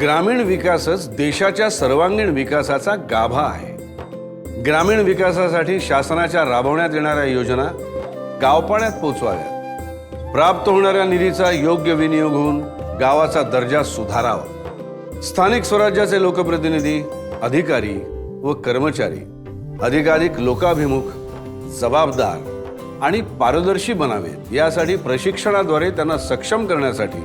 ग्रामीण विकासच देशाच्या सर्वांगीण विकासाचा गाभा आहे. ग्रामीण विकासासाठी शासनाच्या राबवण्यात येणाऱ्या योजना गावपाड्यात पोचवाव्यात. प्राप्त होणाऱ्या निधीचा योग्य विनियोग होऊन गावाचा दर्जा सुधारावा. स्थानिक स्वराज्याचे लोकप्रतिनिधी अधिकारी व कर्मचारी अधिकाधिक लोकाभिमुख जबाबदार आणि पारदर्शी बनावेत. यासाठी प्रशिक्षणाद्वारे त्यांना सक्षम करण्यासाठी